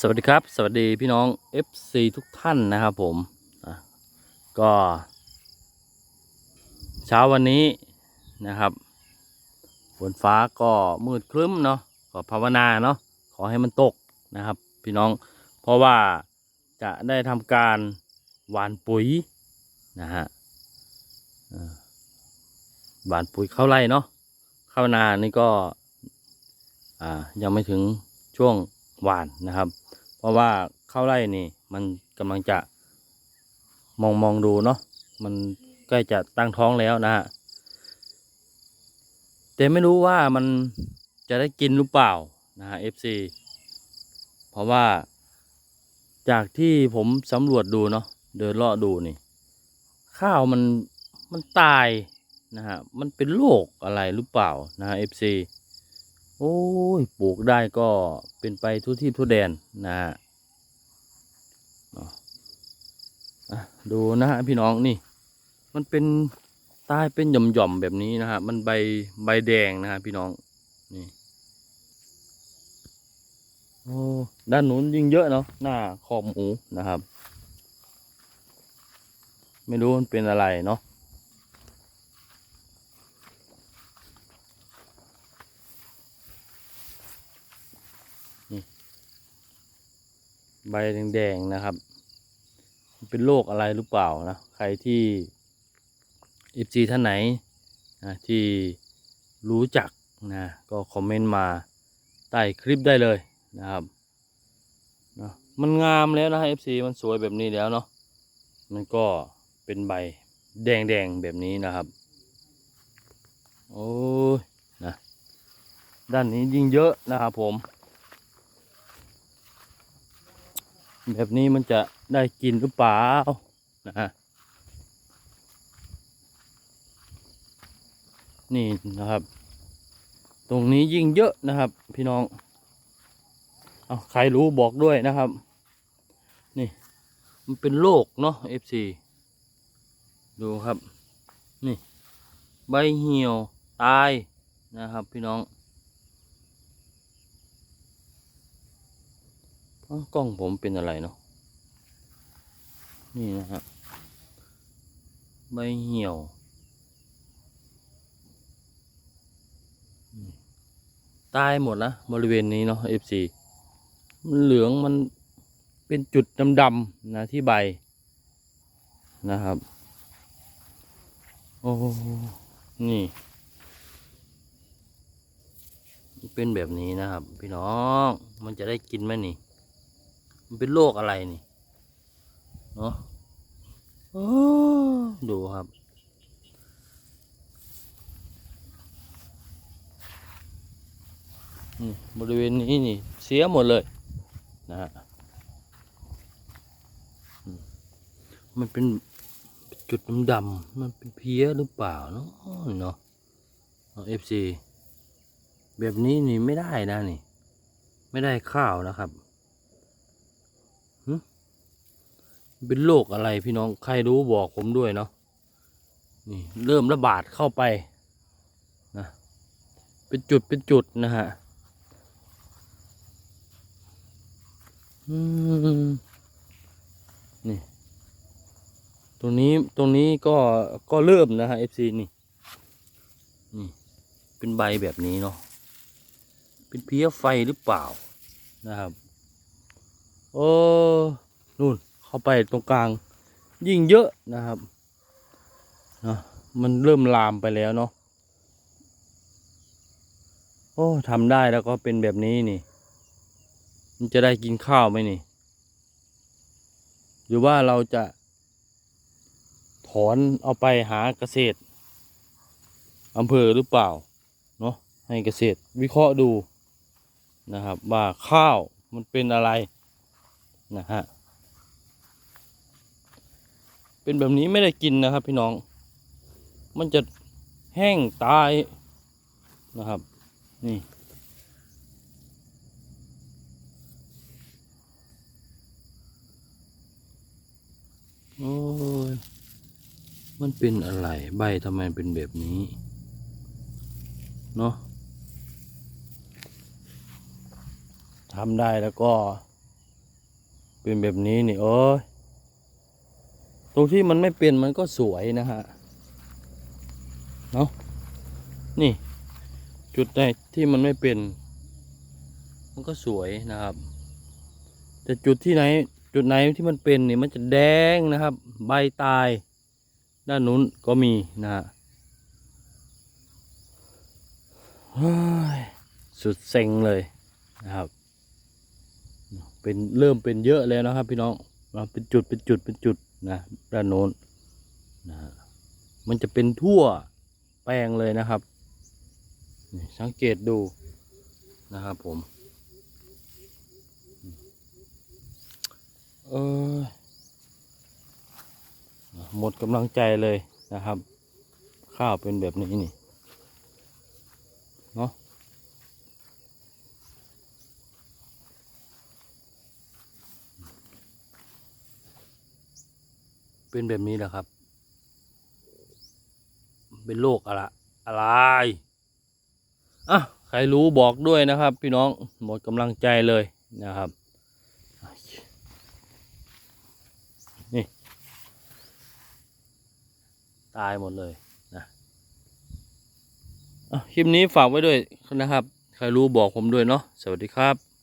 สวัสดีครับ สวัสดีพี่น้อง FC ทุกท่านนะครับผมก็ เช้าวันนี้นะครับฝนฟ้าก็มืดครึ้มเนาะก็ภาวนาเนาะขอให้มันตกนะครับ พี่น้องเพราะว่าจะได้ทำการหวานปุ๋ยนะฮะหวานปุ๋ยเข้าไร่เนาะเข้านานี่ก็อ่ายังไม่ถึงช่วง หวานนะครับ เพราะว่าเข้าไร่นี่มันกำลังจะมองมองดูเนาะมันใกล้จะตั้งท้องแล้วนะฮะแต่ไม่รู้ว่ามันจะได้กินหรือเปล่านะฮะ FC เพราะว่าจากที่ผมสำรวจดูเนาะเดินเลาะดูนี่ ข้าวมันมันตายนะฮะมันเป็นโรคอะไรหรือเปล่านะฮะ FC โอ้ยปลูกได้ก็เป็นไปทุกที่ทุกแดนนะฮะอะดูนะฮะพี่น้องนี่ มันเป็นตายเป็นหย่อมๆแบบนี้นะฮะมันใบใบแดงนะฮะพี่น้องนี่โอ้ด้านนู้นยิ่งเยอะเนาะหน้าคอบหมูนะครับ ไม่รู้มันเป็นอะไรเนาะ ใบแดงๆนะครับ เป็นโรคอะไรหรือเปล่านะ ใครที่เอฟซีท่านไหนนะที่รู้จักนะก็คอมเมนต์มาใต้คลิปได้เลยนะครับเนาะมันงามแล้วนะเอฟซีมันสวยแบบนี้แล้วเนาะมันก็เป็นใบแดงๆแบบนี้นะครับ โอ้ยนะด้านนี้ยิ่งเยอะนะครับผม แบบนี้มันจะได้กินหรือเปล่านะฮะนี่นะครับ ตรงนี้ยิ่งเยอะนะครับ พี่น้องเอาใครรู้บอกด้วยนะครับ นี่ มันเป็นโรคเนาะ FC ดูครับ นี่ ใบเหี่ยวตายนะครับ พี่น้อง อ้าว กล้องผมเป็นอะไรเนาะนี่นะฮะใบเหี่ยวตายหมดนะบริเวณนี้เนาะ FC มันเหลืองมันเป็นจุดดำๆนะที่ใบนะครับ โอ้นี่ เป็นแบบนี้นะครับ พี่น้อง มันจะได้กินไหมนี่ มันเป็นโรคอะไรนี่ เนาะโอ้ดูครับ บริเวณนี้นี่ เสียหมดเลย นะฮะมมันเป็นจุดดำๆมันเป็นเพี้ยหรือเปล่าเนาะเนาะเอฟซีแบบนี้นี่ไม่ได้นะนี่ ไม่ได้ข้าวนะครับ เป็นโรคอะไรพี่น้องใครรู้บอกผมด้วยเนาะนี่เริ่มระบาดเข้าไปนะเป็นจุดเป็นจุดนะฮะนี่ ตรงนี้ตรงนี้ก็ก็เริ่มนะฮะ FC นี่ นี่ เป็นใบแบบนี้เนาะเป็นเพี้ยไฟหรือเปล่านะครับ โอ้ นู่น เข้าไปตรงกลางยิ่งเยอะนะครับเนาะมันเริ่มลามไปแล้วเนาะโอ้ทำได้แล้วก็เป็นแบบนี้นี่ มันจะได้กินข้าวไหมนี่ หรือว่าเราจะ ถอนเอาไปหาเกษตรอำเภอหรือเปล่าเนาะให้เกษตรวิเคราะห์ดูนะครับ ว่าข้าวมันเป็นอะไรนะฮะ เป็นแบบนี้ไม่ได้กินนะครับ พี่น้อง มันจะแห้งตายนะครับ นี่ โอ้ย มันเป็นอะไร ใบทำไมเป็นแบบนี้ เนาะทำได้แล้วก็ เป็นแบบนี้นี่โอ้ย ตรงที่มันไม่เป็นมันก็สวยนะฮะเนาะนี่ จุดไหนที่มันไม่เป็น มันก็สวยนะครับ แต่จุดที่ไหน จุดไหนที่มันเป็นนี่มันจะแดงนะครับ ใบตาย ด้านนู้นก็มีนะฮะสุดเซ็งเลยนะครับ เป็นเริ่มเป็นเยอะแล้วนะครับ พี่น้องมาเป็นจุดเป็นจุดเป็นจุด นะด้านโน้นนะฮะมันจะเป็นทั่วแปลงเลยนะครับ สังเกตดูนะครับผม เออหมดกำลังใจเลยนะครับ ข้าวเป็นแบบนี้นี่เนาะ เป็นแบบนี้แหละครับ เป็นโรคอะไรอะไรอะใครรู้บอกด้วยนะครับ พี่น้องหมดกำลังใจเลยนะครับนี่ตายหมดเลยนะอะคลิปนี้ฝากไว้ด้วยนะครับ ใครรู้บอกผมด้วยเนาะสวัสดีครับ